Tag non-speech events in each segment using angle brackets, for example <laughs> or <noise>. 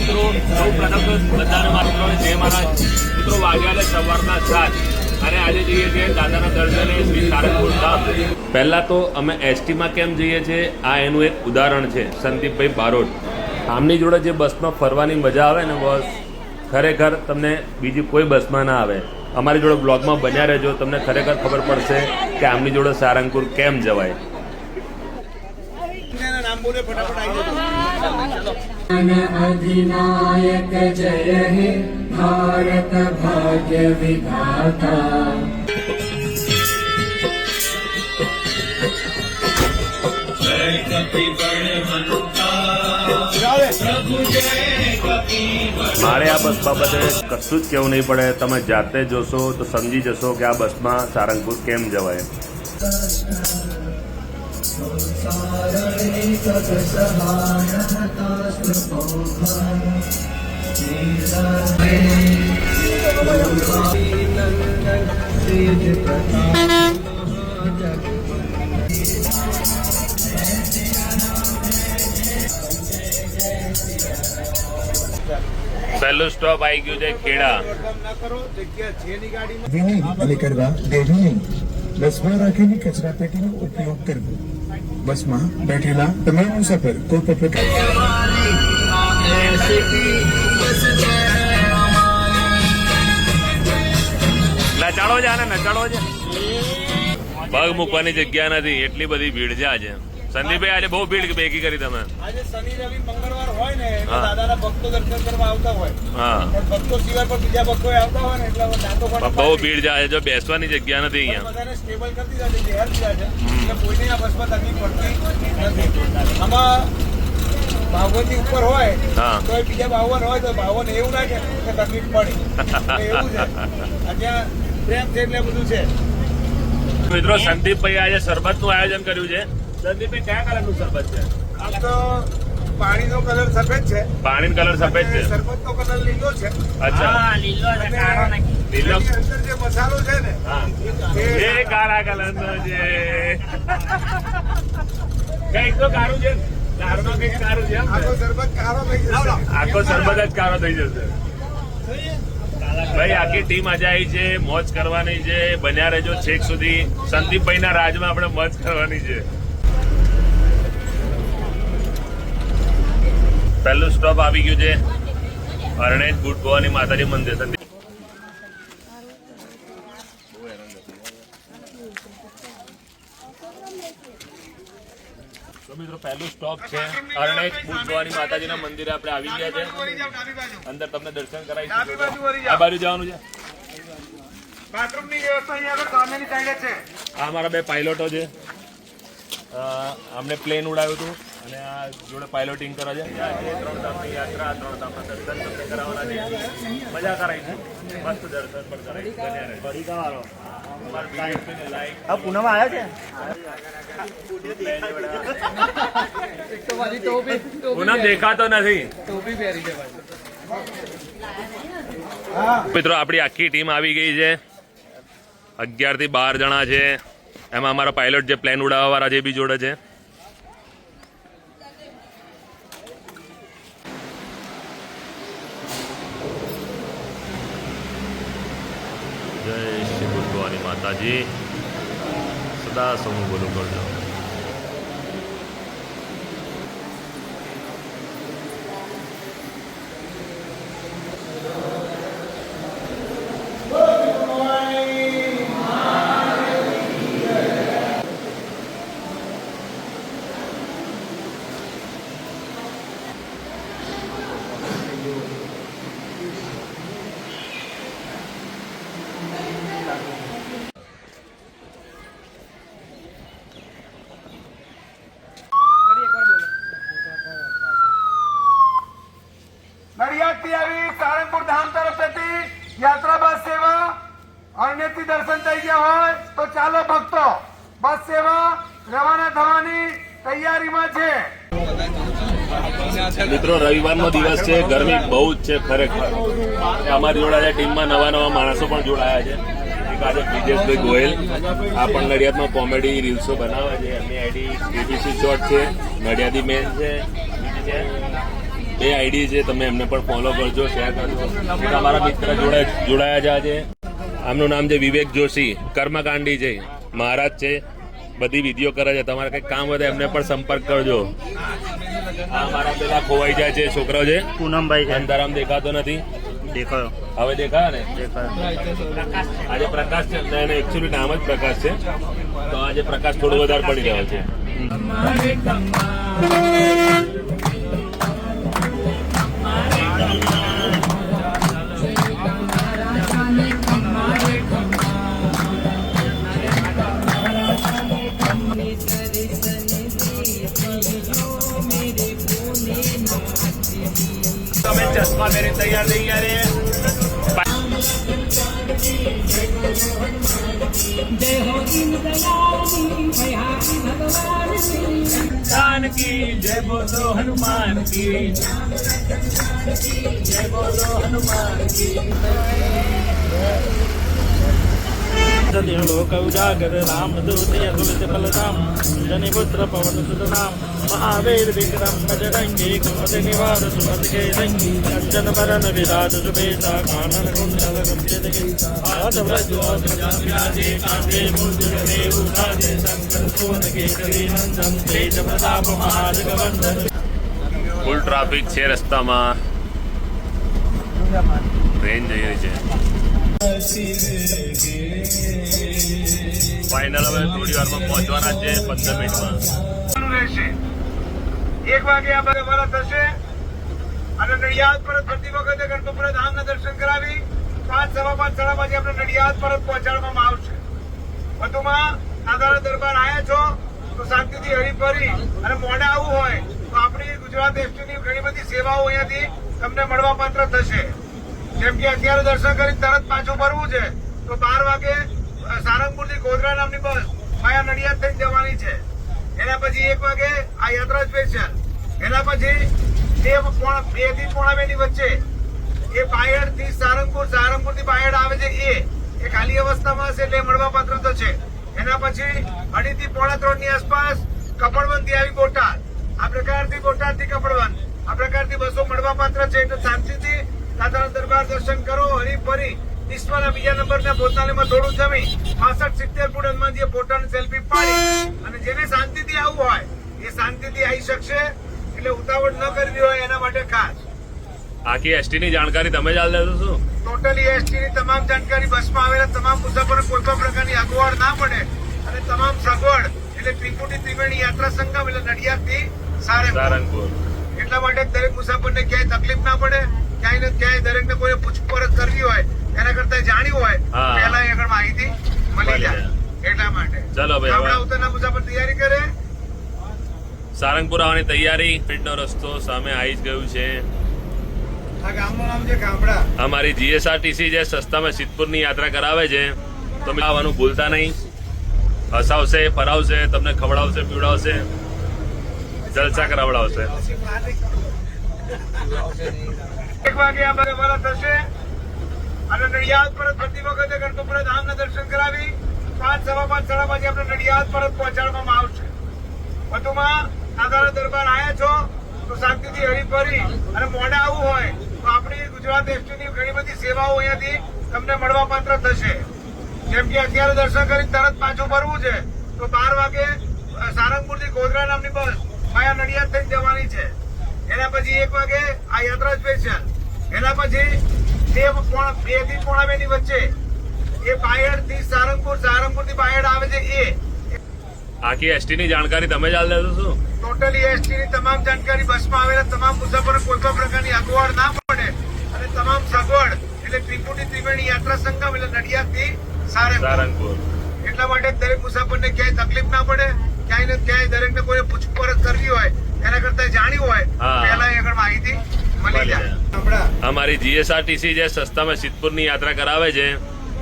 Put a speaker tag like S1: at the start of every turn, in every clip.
S1: મિત્રો સૌ પ્રથમ તો બધાને મિત્રોને જય મહારાજ. મિત્રો, વાગ્યા સવારના સાત. અને આજે જઈએ છીએ દાદાના દર્શને શ્રી નારાયણપુર ધામ. પહેલા તો અમે એસટીમાં કેમ જઈએ છીએ આ એનું એક ઉદાહરણ છે, સંદીપભાઈ બારોટ. આમની જોડે જે બસમાં ફરવાની મજા આવે ને બસ, ખરેખર તમને બીજી કોઈ બસમાં ના આવે. અમારી જોડે બ્લોગમાં બન્યા રહેજો, તમને ખરેખર ખબર પડશે કે આમની જોડે સારંગપુર કેમ જવાય.
S2: નામ બોલે, ફટાફટ આવી
S3: अधिनायक जय हे भारत भाग्य विधाता
S1: મારે આ બસ બાબતે કશું જ કહેવું નહીં પડે તમે જાતે જોશો તો સમજી જશો કે આ બસમાં સારંગપુર કેમ જવાય પહેલું સ્ટોપ આવી ગયું છે ખેડા.
S2: કામ ના કરો જગ્યા છે ની ગાડીમાં
S4: વિનય અને કરવા દેવું નહીં બસમાં રાખેલી કચરા પેટીનો ઉપયોગ કરવો. બસમાં બેઠેલા તમામ મુસાફર કોઈ પણ પ્રકાર
S1: નચાડો છે આને નચાડો છે પગ મૂકવાની જગ્યા નથી એટલી બધી ભીડ છે આજે. સંદીપભાઈ આજે બહુ ભીડ ભેગી કરી તમે.
S2: આજે શનિ રવિ મંગળવાર હોય ને દાદાના ભક્તો દર્શન કરવા આવતા હોય.
S1: હા.
S2: ભક્તો સિવાય પણ બીજા ભક્તો આવતા હોય ને એટલે દાંતો
S1: પણ બહુ ભીડ જાય જો બેસવાની જગ્યા નથી અહીંયા.
S2: બધાને સ્ટેબલ કરી દીધા છે જાહેર થયા છે. એટલે કોઈને આ બસમાં તકલીફ પડતી નથી. આમાં ભાવવતી ઉપર હોય
S1: હા.
S2: તો બીજા બાવન હોય તો ભાવન એવું લાગે કે તકલીફ પડે. <laughs> એવું છે. આ પ્રેમ છે એટલે બધું છે.
S1: મિત્રો સંદીપભાઈ આજે શરબતનું આયોજન કર્યું છે. સંદીપભાઈ કયા કલરનું શરબત છે?
S2: આમ તો પાણીનો કલર સફેદ છે.
S1: પાણી કલર સફેદ છે?
S2: શરબતનો કલર લીલો છે.
S1: અચ્છા. લીલો
S2: એની અંદર જે મસાલો છે ને એ
S1: કાળા કલરનો છે. કંઈક તો કાળું છે? કાળું કંઈક કાળું છે
S2: આખો શરબત કાળો થઈ જશે.
S1: આખો શરબત જ કાળો થઈ જશે. ભાઈ આખી ટીમ આજે આવી છે મોજ કરવાની છે. બન્યા રહેજો છેક સુધી. સંદીપભાઈ ના રાજમાં આપણે મોજ કરવાની છે. પહેલું સ્ટોપ આવી ગયું છે. અરણેજ ગુડ ગોવાની માતાજી મંદિર. તો મિત્રો પહેલું સ્ટોપ છે. અરણેજ બુદ્ધ ગોવાની માતાજીના મંદિરે આપણે આવી ગયા છે. અંદર તમને દર્શન
S2: વળી
S1: આ બાજુ જવાનું છે.
S2: બાથરૂમની વ્યવસ્થા અહીંયા સામેની સાઈડે છે.
S1: આ મારા બે પાયલોટો છે. અમને પ્લેન ઉડાવ્યું હતું. અને આ જોડે પાયલોટિંગ કરે છે આજે ત્રણ ધામની યાત્રા ત્રણ ધામના દર્શન તમને કરાવવાના છે. મજા કરાવી છે. મસ્ત દર્શન પણ કરાવી બન્યા રહે. અમારા વિડીયોને like,
S5: આ પૂનમ આવ્યા છે?
S1: પૂનમ દેખાતો નથી. મિત્રો આપણી આખી ટીમ આવી ગઈ છે. અગિયારથી બાર જણા છે. એમાં અમારા પાયલોટ જે પ્લેન ઉડાવવા વાળા જે બી જોડે છે. જય શ્રી ભગવાની માતાજી સદા સમૂહ બોલું કરજો
S2: નડિયાદથી આવી સારંગપુર ધામ તરફ જતી યાત્રા બસ સેવા અરણ્યથી દર્શન થઈ ગયા હોય તો ચાલો ભક્તો બસ સેવા રવાના થવાની તૈયારીમાં છે
S1: મિત્રો, રવિવારનો દિવસ છે, ગરમી બહુ જ છે ખરેખર. અમારી જોડાયા ટીમમાં નવા નવા માણસો પણ જોડાયા છે. એક આજે બ્રિજેશભાઈ ગોયલ, આ પણ નડિયાદમાં કોમેડી રીલ્સો બનાવે છે. એમની આઈડી બીબીસી શોર્ટ છે, નડિયાદી મેન છે બે આઈડી છે, તમે એમને પણ ફોલો કરજો શેર કરજો. અમારા મિત્ર જોડે જોડાયા છે આમનું નામ છે વિવેક જોશી, કર્મકાંડી છે. મહારાજ છે. બધી વિધિઓ કરે છે. તમારે કંઈક કામ હોય તો એમને પણ સંપર્ક કરજો. આ મારા પેલા ખોવાઈ જાય છે છોકરો છે.
S5: પૂનમભાઈ
S1: અંધારામ દેખાતો નથી.
S5: દેખાયો.
S1: હવે દેખાયા ને? આજે પ્રકાશ છે. એને એકચ્યુઅલી નામ જ પ્રકાશ છે. તો આજે પ્રકાશ થોડો વધારે પડી રહ્યો છે. ચશ્મા પહેરી તૈયાર થઈ ગયા રે જાનકી જય બોલો હનુમાન કી જય બોલો હનુમાન કી हनुमान की
S5: સત્ય લોક ઉજાગર રામ દૂત યદુલિત બલરામ જનિ પુત્ર પવન સુત નામ મહાવીર વિક્રમ બજરંગી કુમત નિવાર સુમત કે રંગી અંજન વરન વિરાજ સુબેતા કાનન કુંડલ ગંભીર ગીતા હાથ વ્રજ વિરાજે કાંધે મૂર્તિ દેવ ઉઠાજે શંકર સુવન કેસરી નંદન તેજ પ્રતાપ મહાજગવંદન
S1: ફૂલ ટ્રાફિક છે રસ્તામાં ટ્રેન જઈ રહી છે ફાઇનલ હવે થોડી વારમાં પહોંચવાના છે પંદર મિનિટમાં.
S2: એક વાગે આ બધા થશે. અને નડિયાદ પરત ફરતી વખતે ગણપતપુરા ધામના દર્શન કરાવી પાંચ સવા પાંચ, સાડા પાંચે આપણે નડિયાદ પરત પહોંચાડવામાં આવશે. વધુમાં નાદારા દરબાર આવ્યા છો, તો શાંતિથી હરીફરી અને મોડે આવવું હોય, તો આપણી ગુજરાત એસટીની ઘણી બધી સેવાઓ અહીંયાથી તમને મળવા પાત્ર થશે. જેમ કે અત્યારે દર્શન કરી તરત પાછું ફરવું છે. તો બાર વાગે સારંગપુરથી ગોધરા નામની બસ માયા નડિયાદ થઈને જવાની છે. એના પછી એક વાગે આ યાત્રા સ્પેશિયલ એના પછી બે બેથી પોણા બે ની વચ્ચે એ પાયડથી સારંગપુર સારંગપુરથી પાયડ આવે છે એ એ ખાલી અવસ્થામાં હશે એટલે મળવા પાત્ર તો છે. એના પછી અઢી થી પોણા ત્રણની આસપાસ કપડવંતથી આવી બોટાદ. આ પ્રકારથી બોટાદથી કપડવંત આ પ્રકારથી બસો મળવા પાત્ર છે. એટલે શાંતિથી દાદાના દરબાર દર્શન કરો હરી ફરી વિશ્વના બીજા નંબરના ભોજનાલયમાં થોડું જમી પાસઠ સિત્તેર ફૂટ હનુમાનજીએ પોતાની સેલ્ફી પાડી અને જેને શાંતિથી આવવું હોય એ શાંતિથી આવી શકશે એટલે ઉતાવળ ન કરવી હોય એના માટે ખાસ.
S1: આખી એસટી ની જાણકારી તમે જ દેશો શું?
S2: ટોટલી એસટી ની તમામ જાણકારી બસમાં આવેલા તમામ મુસાફરો કોઈ પણ પ્રકારની અગવડ ના પડે અને તમામ સગવડ એટલે ત્રિપુટી ત્રિવેણી યાત્રા સંગમ એટલે નડિયાદથી સારંગપુર. એટલા માટે દરેક મુસાફરને ક્યાંય તકલીફ ના પડે ક્યાંય ને ક્યાંય દરેકને કોઈ પૂછપરછ કરવી હોય એના કરતા જાણ્યું હોય. પહેલા આગળ માહિતી મળી જાય. એટલા માટે.
S1: ચલો ભાઈ.
S2: ગામડા ઉતરના મુસાફર તૈયારી કરે.
S1: સારંગપુર આવવાની તૈયારી નો રસ્તો સામે આવી જ ગયું છે.
S2: આ ગામનું નામ છે ગામડા.
S1: અમારી જીએસઆરટીસી જે સસ્તામાં સિદ્ધપુરની યાત્રા કરાવે છે તમે આવવાનું ભૂલતા નહીં. હસાવશે ફરાવશે તમને ખવડાવશે પીવડાવશે જલસા કરાવડાવશે.
S2: એક વાગે આ બધા થશે. અને નડિયાદ પરત ફરતી વખતે ગણપતપુરા ધામના દર્શન કરાવી પાંચ, સવા પાંચ, સાડા પાંચે આપણે નડિયાદ પરત પહોંચાડવામાં આવશે. વધુમાં સાધારણ દરબાર આવ્યા છો, તો શાંતિથી હરીફરી અને મોડે આવવું હોય, તો આપણી ગુજરાત એસટીની ઘણી બધી સેવાઓ અહીંયાથી તમને મળવા પાત્ર થશે. જેમ કે અત્યારે દર્શન કરી તરત પાછું ફરવું છે, તો બાર વાગે સારંગપુરથી ગોધરા નામની બસ માયા નડિયાદ થઈને જવાની છે. એના પછી એક વાગે આ યાત્રા સ્પેશિયલ એના પછી બે બેથી પોણા બે ની વચ્ચે. એ બાયડથી સારંગપુર સારંગપુરથી બાયડ આવે છે એ.
S1: આખી એસટી ની જાણકારી તમે જ આલ દેશો શું?
S2: ટોટલી એસટી ની તમામ જાણકારી બસમાં આવેલા તમામ મુસાફરો કોઈ પણ પ્રકારની અગવડ ના પડે અને તમામ સગવડ એટલે ત્રિપુટી ત્રિવેણી યાત્રા સંગમ એટલે નડિયાદથી સારંગપુર.
S1: સારંગપુર.
S2: એટલા માટે દરેક મુસાફરને ક્યાંય તકલીફ ના પડે ક્યાંય ને ક્યાંય દરેકને કોઈ પૂછપરછ કરવી હોય એના કરતા જાણ્યું હોય. પહેલા આગળ માહિતી
S1: અમારી જીએસઆરટીસી જે સસ્તામાં સિદ્ધપુરની યાત્રા કરાવે છે,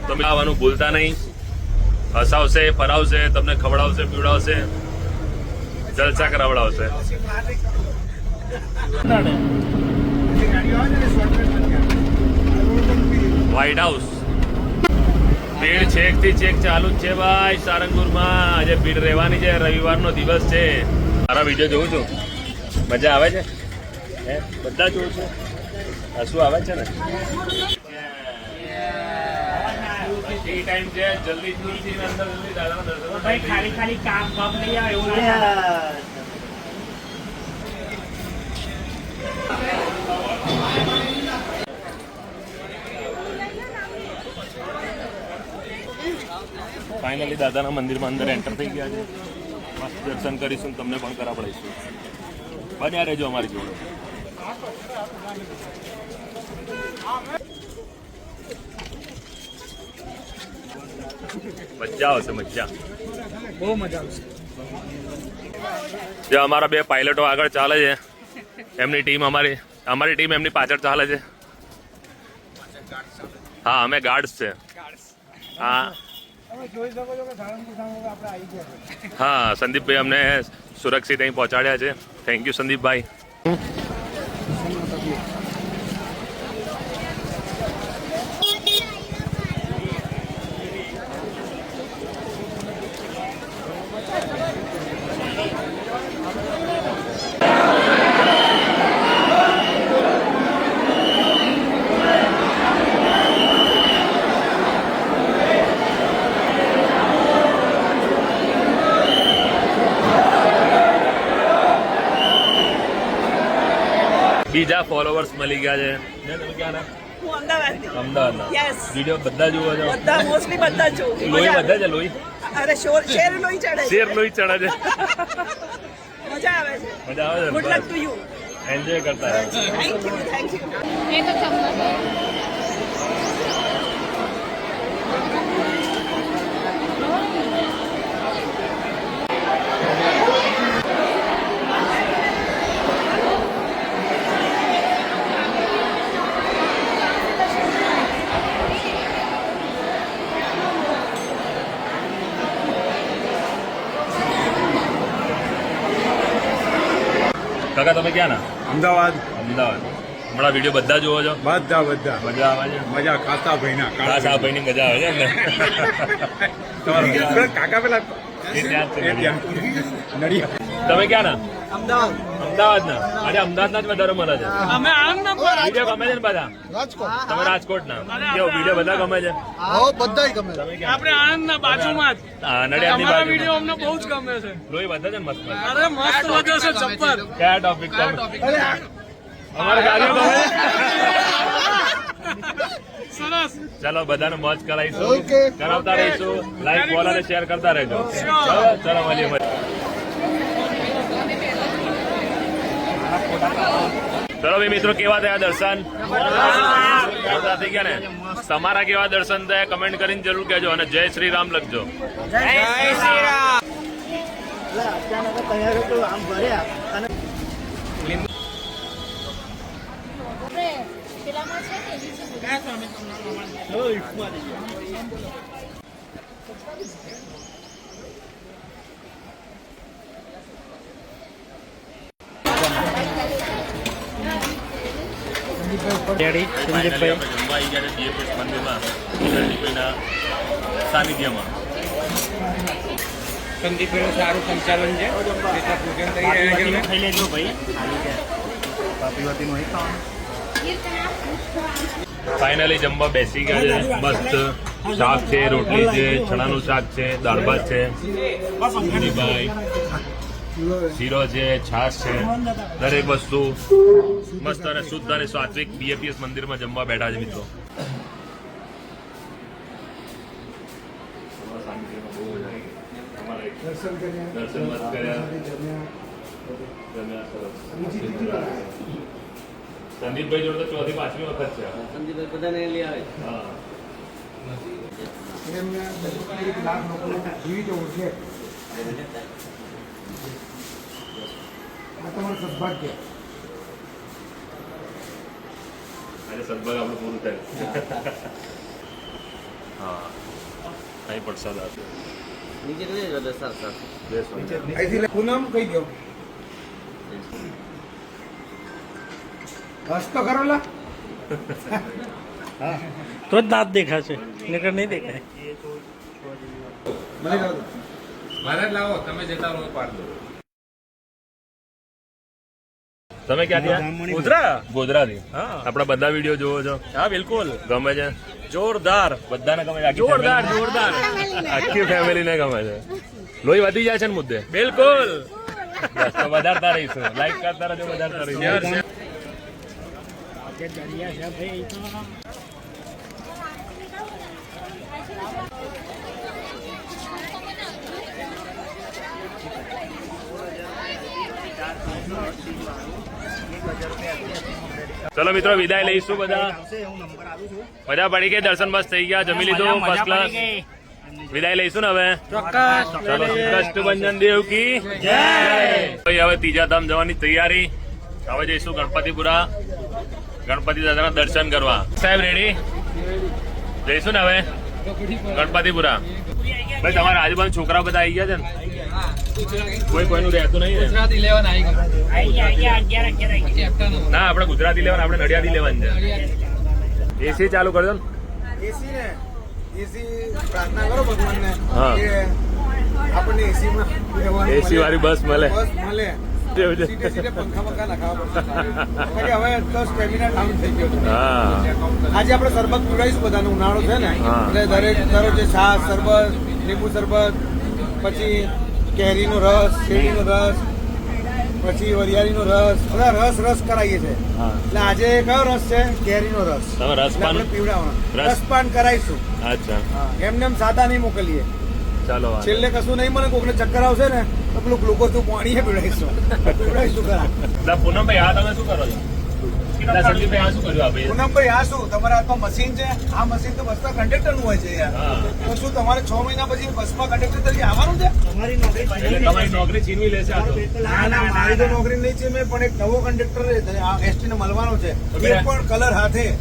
S1: તમે આવવાનું ભૂલતા નહીં. હસાવશે, ફરાવશે, તમને ખવડાવશે, પીવડાવશે, જલસા કરાવડાવશે. વ્હાઇટ હાઉસ ભીડ છેકથી છેક ચાલુ જ છે ભાઈ સારંગપુરમાં આજે ભીડ રહેવાની છે, રવિવારનો દિવસ છે. મારા વીડિયો જોઉં છું. મજા આવે છે? હે? બધા જોઉં છું? આ આવે છે ને? એ ટાઈમ છે જલ્દી અંદર જલ્દી દાદાના દર્શન
S5: ભાઈ ખાલી ખાલી કામ બાપ લઈ આવે એવું
S1: ફાઇનલી દાદાના મંદિરમાં અંદર એન્ટર થઈ ગયા છે. મસ્ત દર્શન કરીશું તમને પણ કરાવડાવીશું. બન્યા રહેજો અમારી જોડે. મજા આવશે મજા.
S5: બહુ મજા આવશે.
S1: જે અમારા બે પાયલટો આગળ ચાલે છે. એમની ટીમ અમારી અમારી ટીમ એમની પાછળ ચાલે છે. હા અમે ગાર્ડ્સ છે. હા. હા સંદીપભાઈ અમને સુરક્ષિત અહીં પહોંચાડ્યા છે. થેન્ક યુ સંદીપભાઈ. બીજા ફોલોવર્સ મળી ગયા છે? અમદાવાદ તમે ક્યાંના?
S6: અમદાવાદના.
S1: વીડિયો બધા જોવો છો
S6: બધા મોસ્ટલી બધા જ.
S1: લોહી બધા છે લોહી?
S6: અરે શોર શેર લોહી ચડે
S1: શેર લોહી ચડે છે.
S6: મજા આવે છે.
S1: મજા આવે good
S6: luck to you
S1: enjoy કરતા રહો.
S6: થેન્ક યુ થેન્ક યુ
S1: તમે ક્યાં ના?
S7: અમદાવાદ.
S1: અમદાવાદ. હમણાં વીડિયો બધા જોવો છો?
S7: બધા બધા.
S1: મજા આવે છે?
S7: મજા ખાતા ભાઈના
S1: ખાસ ભાઈ ભાઈની મજા આવે છે એમને.
S7: કાકા પેલા
S1: તમે ક્યાં ના? અમદાવાદ. અમદાવાદ અરે અમદાવાદના જ વધારે મળે છે.
S5: અમે આનંદ
S1: વીડિયો ગમે છે ને બધા? તમે રાજકોટના. કેવો વીડિયો બધા ગમે છે? તમે ક્યાં?
S5: આપણે આણંદના બાજુમાં જ.
S1: હા, નડિયાદની
S5: તમારા વીડિયો અમને બહુ જ ગમે છે.
S1: લોહી વધે છે ને મસ્ત.
S5: અરે મસ્ત વધે છે જબ્બર
S1: કયા ટોપિક અમારે ગાડીઓ ગમે
S5: સરસ.
S1: ચાલો બધાને મોજ કરાવીશું. કરાવતા રહીશું. લાઈક ફોલો અને શેર કરતા રહેજો. ચલો ચલો મળીએ મળીએ ચલો ભાઈ મિત્રો, કેવા થયા દર્શન? થઈ ગયા ને? તમારા કેવા દર્શન થયા કમેન્ટ કરીને જરૂર કહેજો અને જય શ્રી રામ લખજો.
S8: પેલામાં છે
S5: ડેડી સંદીપભાઈ.
S1: જમવાઈ જ્યારે છે મંદિરમાં સંદીપભાઈના સાનિધ્યમાં.
S7: સંદીપનું સારું સંચાલન છે. પૂજન થઈ રહ્યા છે
S5: ખાઈ લેજો ભાઈ.
S1: ફાઇનલી જમવા બેસી ગયા છે. મસ્ત શાક છે રોટલી છે ચણાનું શાક છે દાળ ભાત છે. ભાઈ. શીરો છે છાશ છે દરેક વસ્તુ મસ્ત અને શુદ્ધ અને સાત્વિક બીએપીએસ મંદિરમાં જમવા બેઠા છે મિત્રો.
S2: દર્શન કર્યા.
S1: દર્શન મસ્ત કર્યા.
S2: જમ્યા.
S1: જમ્યા સરસ. સંદીપભાઈ જોડે તો ચોથી પાંચમી વખત છે. હા.
S2: એમને લાખ લોકો જીવી જવું છે આ તમારું સદભાગ્ય.
S1: આજે સદભાગ્ય આપણું પૂરું થાય. હા. અહીં પ્રસાદ આપે સર સર
S2: અહીંથી પૂનમ કઈ ગયો બસ તો ખરો લા.
S5: તો જ દાંત દેખાશે. નકર નહીં દેખાય.
S2: મને
S7: મારે લાવો તમે જતા રહો પાડ દો.
S1: તમે ક્યાંથી
S5: ગોધરા?
S1: ગોધરાથી.
S5: હા.
S1: આપણા બધા વીડિયો જોવો છો.
S5: હા બિલકુલ.
S1: ગમે છે.
S5: જોરદાર.
S1: બધાને ગમે છે.
S5: જોરદાર જોરદાર.
S1: આખી ફેમિલીને ગમે છે. લોહી વધી જાય છે ને મુદ્દે?
S5: બિલકુલ.
S1: તો વધારતા રહીશું. લાઈક કરતા રહેજો વધારતા રહીશું. ચલો મિત્રો વિદાય લઈશું બધા. બધા પડી ગઈ દર્શન બસ થઈ ગયા? જમી લીધું? ફર્સ્ટ ક્લાસ વિદાય લઈશું ને હવે?
S5: ચોક્કસ.
S1: ચાલો કષ્ટભંજન દેવ કી જય. ભાઈ હવે ત્રીજા ધામ જવાની તૈયારી. હવે જઈશું ગણપતિપુરા. ગણપતિ દાદાના દર્શન કરવા. સાહેબ રેડી જઈશું ને હવે? ગણપતિપુરા. ભાઈ તમારા આજુબાજુ છોકરા બધા આવી ગયા છે ને? કોઈ કોઈનું રહેતું નહીં ને ના આપણે ગુજરાતી લેવાના આપણે નડિયાદી લેવાની છે. એસી ચાલુ કરજો ને.
S2: એસી ને એસી પ્રાર્થના કરો ભગવાનને
S1: હા.
S2: આપણને એસી માં
S1: એસી વાળી બસ મળે.
S2: બસ મળે. <laughs> આજે આપણે શરબત પીવડાવીશું બધાને ઉનાળો છે ને. એટલે દરેક દરરોજ છાસ સરબત શરબત લીંબુ શરબત પછી કેરીનો રસ શેરડીનો રસ પછી વરિયાળીનો રસ બધા રસ રસ કરાવીએ છે. એટલે આજે કયો રસ છે? કેરીનો રસ.
S1: રસપાન
S2: પીવડાવવાનો.
S1: રસ-
S2: રસપાન કરાવીશું
S1: અચ્છા.
S2: એમને એમ સાદા નહીં મોકલીએ.
S1: ચાલો
S2: છેલ્લે કશું નહીં મને કોકને ચક્કર આવશે ને તો પેલું ગ્લુકોઝનું પાણી પીવડાવીશું. પીવડાવીશું ખરા.
S1: પૂનમભાઈ આ તમે શું કરો છો?
S2: પૂનમભાઈ આ શું તમારા હાથમાં મશીન છે. આ મશીન તો બસમાં કંડક્ટરનું હોય છે યાર. તો શું તમારે છ મહિના પછી બસમાં કંડક્ટર તરીકે આવવાનું છે?
S1: તમારી નોકરી છીનવી લેશે
S2: ના ના મારી તો નોકરી નહીં છે મેં પણ એક નવો કંડક્ટર એસટી ને મળવાનો છે. એ
S1: બે-
S2: પણ કલર હાથે.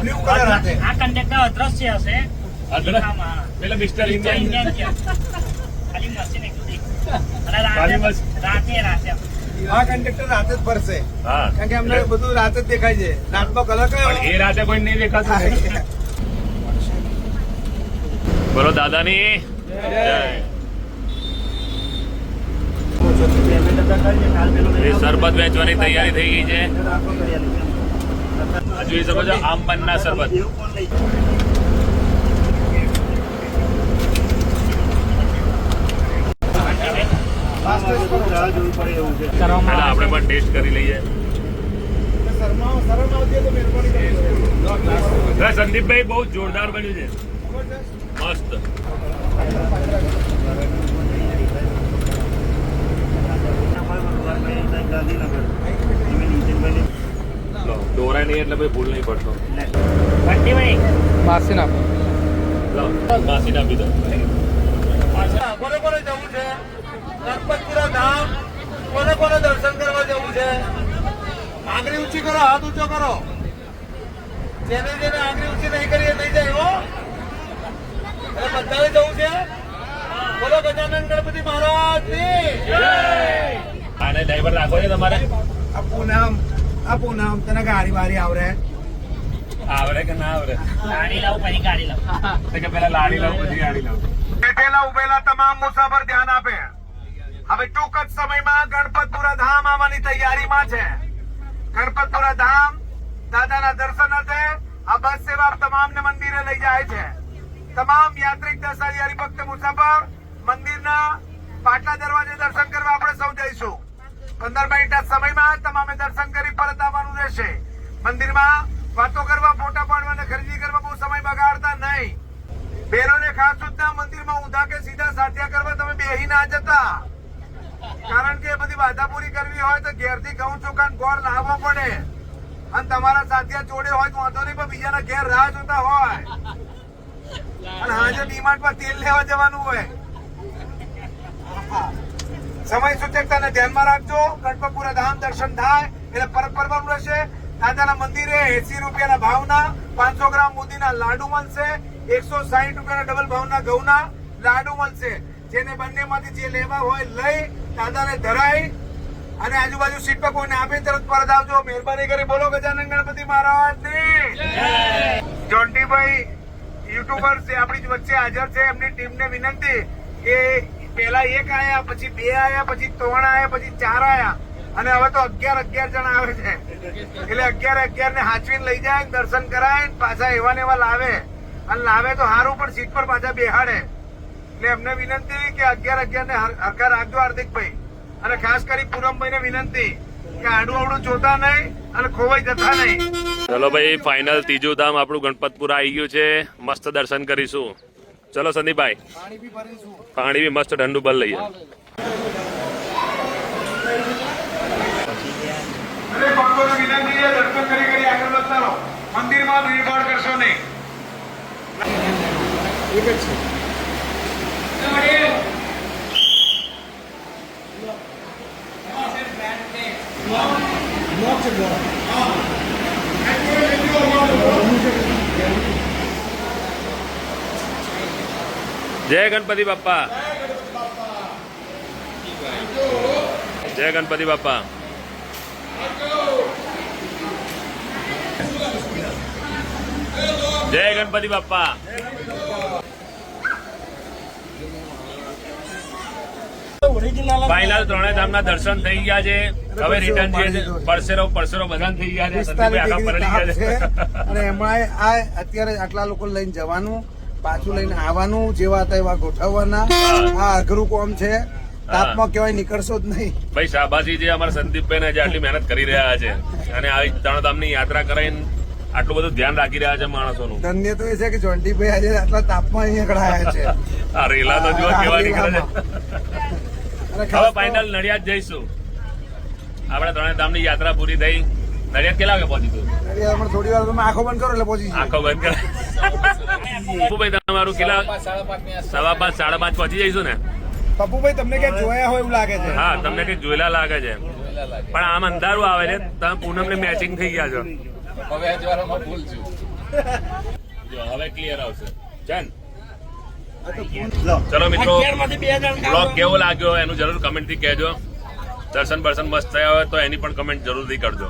S2: બ્લુ કલર હાથે.
S5: આ કંડક્ટર અદ્રશ્ય હશે.
S1: પેલા મિસ્ટર
S5: ખાલી મશીન. રાતે રાતે.
S2: આ કંડક્ટર રાતે જ ફરશે. કારણ કે અમને બધું રાતે જ દેખાય છે. રાતનો કલર કયો?
S1: એ રાતે કોઈ નહીં દેખાતું. બોલો દાદાની. શરબત વેચવાની તૈયારી થઈ ગઈ છે. હજુ સમજો આમ પન્ના શરબત. આપણે પણ ટેસ્ટ કરી લઈએ.
S2: કરી
S1: સંદીપભાઈ બહુ જોરદાર બન્યું છે. મસ્ત. લો, દોરાય નહીં એટલે ભાઈ ભૂલ નહીં પડતો. લો, માસીને આપી દો.
S2: કોને કોને જવું છે. ગણપતપુરા ધામ કોને કોને દર્શન કરવા જવું છે? આંગળી ઊંચી કરો હાથ ઊંચો કરો. જેને જેને આંગળી ઊંચી નહીં કરીએ નહીં જાય એવો એટલે બધાને જવું છે? બોલો ગજાનંદ ગણપતિ મહારાજ
S1: આને ડ્રાઈવર રાખો છે તમારે?
S2: આ પૂનમ આ પૂનમ તને ગાડી વારી આવડે?
S1: આવડે કે ના આવડે?
S5: ગાડી લાવું પછી ગાડી લાવ.
S1: તો કે પેલા લાડી લાવ પછી ગાડી લાવ.
S2: બેઠેલા ઉભેલા તમામ મુસાફર ધ્યાન આપે. હવે ટૂંક જ સમયમાં ગણપતપુરા ધામ આવવાની તૈયારીમાં છે. ગણપતપુરા ધામ દાદાના દર્શન અર્થે આ બસ સેવા તમામને મંદિરે લઈ જાય છે. તમામ યાત્રિક દસાઈ હરિભક્ત મુસાફર મંદિરના પાટલા દરવાજે દર્શન કરવા આપણે સૌ જઈશું. પંદર મિનિટના સમયમાં તમામે દર્શન કરી પરત આવવાનું રહેશે. મંદિરમાં વાતો કરવા, ફોટા પાડવા અને ખરીદી કરવા બહુ સમય બગાડતા નહીં. બેરોને ખાસ સૂચના મંદિરમાં ઊંધા કે સીધા સાધ્યા કરવા તમે બેહી ના જતા. કારણ કે બધી બાધા પૂરી કરવી હોય તો ઘેરથી ઘઉં ચોખા ને ગોળ લાવવો પડે. અને તમારા સાથિયા જોડે હોય તો વાંધો નહીં, પણ બીજાના ઘેર રાહ જોતા હોય. અને હાજર ડીમાર્ટ પર તેલ લેવા જવાનું હોય. સમય સૂચકતાને ધ્યાનમાં રાખજો. ગણપતપુરા ધામ દર્શન થાય, એટલે પરત ફરવાનું રહેશે. દાદાના મંદિરે એસી રૂપિયાના ભાવના, પાંચસો ગ્રામ મોદીના લાડુ મળશે, એકસો સાહીઠ રૂપિયાના ડબલ ભાવના ઘઉંના લાડુ મળશે. જેને બંનેમાંથી જે લેવા હોય લઈ દાદાને ધરાય અને આજુબાજુ સીટ પર કોઈને આપી તરત પરત આવજો. મહેરબાની કરી બોલો ગજાનંદ ગણપતિ મહારાજની. જોન્ટીભાઈ યુટ્યુબર છે આપણી વચ્ચે હાજર છે. એમની ટીમને વિનંતી કે પેલા એક આયા પછી બે આયા પછી ત્રણ આયા પછી ચાર આયા. અને હવે તો અગિયાર અગિયાર જણા આવે છે. એટલે અગિયાર અગિયાર ને હાચવીને લઈ જાય દર્શન કરાય ને પાછા એવા ને એવા લાવે. અને લાવે તો સારું પણ સીટ પર પાછા બેહાડે. એટલે એમને વિનંતી કે અગિયાર અગિયાર ને હર- હરખા રાખજો હાર્દિકભાઈ અને ખાસ કરી પૂનમભાઈ ને વિનંતી કે આડું અવડું જોતા નહીં અને ખોવાઈ જતા નહીં.
S1: ચલો ભાઈ ફાઇનલ ત્રીજું ધામ આપણું ગણપતપુરા આવી ગયું છે. મસ્ત દર્શન કરીશું. ચલો સંદીપભાઈ. પાણી બી મસ્ત ઠંડુ બલ લઈએ.
S2: અને ભક્તોને વિનંતી છે દર્શન કરી કરી આગળ વધતા રહો. મંદિરમાં ભીડભાડ કરશો નહીં.
S1: જય ગણપતિ બાપ્પા જય ગણપતિ બાપ્પા જય ગણપતિ બાપ્પા ફાઇનલ ત્રણેય ધામના દર્શન થઈ ગયા છે. હવે રિટર્ન જે પરસેરો પરસેરો બધા થઈ ગયા છે.
S9: અને એમાં આ અત્યારે આટલા લોકો લઈને જવાનું પાછું લઈને આવવાનું જેવા હતા એવા ગોઠવવાના. આ અઘરું કોમ છે. તાપમાં કહેવાય નીકળશો જ નહીં.
S1: ભાઈ શાબાજી જે અમારા સંદીપભાઈ જે આટલી મહેનત કરી રહ્યા છે. અને આવી ત્રણ ધામની યાત્રા કરાઈને આટલું બધું ધ્યાન રાખી રહ્યા છે માણસોનું.
S9: ધન્ય તો એ છે કે જોન્ટીભાઈ આજે આટલા તાપમાં અહીંયા છે.
S1: આ રેલા તો જો કેવા નીકળે છે. હવે ફાઇનલ નડિયાદ જઈશું. આપણે ત્રણે ધામની યાત્રા પૂરી થઈ. નડિયાદ કેટલા વાગે પહોંચી તું?
S9: થોડી વાર તમે આંખો બંધ કરો એટલે પહોંચી
S1: આંખો બંધ કરો. પપ્પુભાઈ તમારું કેટલા? સવા પાંચ સાડા પાંચ પહોંચી જઈશું ને?
S9: પપ્પુભાઈ તમને ક્યાંક જોયા હોય એવું લાગે છે.
S1: હા તમને કંઈક જોયેલા લાગે છે. પણ આમ અંધારું આવે છે તમે પૂનમ ને મેચિંગ થઈ ગયા છો.
S7: હવે અજવાળામાં ભૂલ છું.
S1: જો હવે ક્લિયર આવશે. ચન ચલો મિત્રો બ્લોગ કેવો લાગ્યો એનું જરૂર કમેન્ટથી કહેજો. દર્શન બર્શન મસ્ત થયા હોય તો એની પણ કમેન્ટ જરૂરથી કરજો.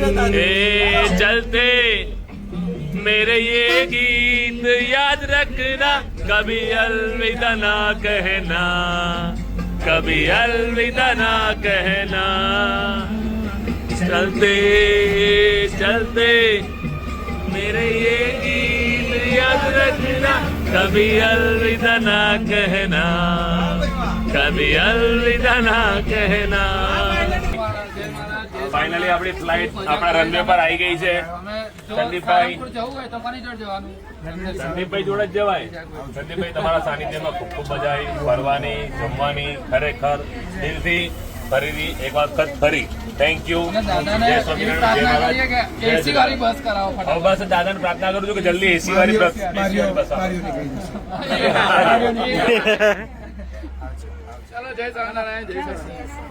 S5: લગન
S1: मेरे ये गीत याद रखना कभी अलविदा ना कहना कभी अलविदा ना कहना चलते चलते मेरे ये गीत याद रखना कभी अलविदा ना कहना कभी अलविदा ना कहना ફાઇનલી આપણી ફ્લાઇટ આપણા રનવે પર આવી ગઈ છે સંદીપભાઈ. સંદીપભાઈ જોડે જ જવાય. સંદીપભાઈ તમારા સાનિધ્યમાં ખૂબ ખૂબ મજા આવી. ફરવાની જમવાની ખરેખર દિલથી ફરીથી એક વખત ફરી. થેન્ક યુ જય સ્વામિનારાયણ જય મહારાજ. બસ દાદાને પ્રાર્થના કરું છું કે જલ્દી એસી વાળી બસ બસ <laughs>
S7: ચલો જય સ્વામિનારાયણ જય સ્વામિનારાયણ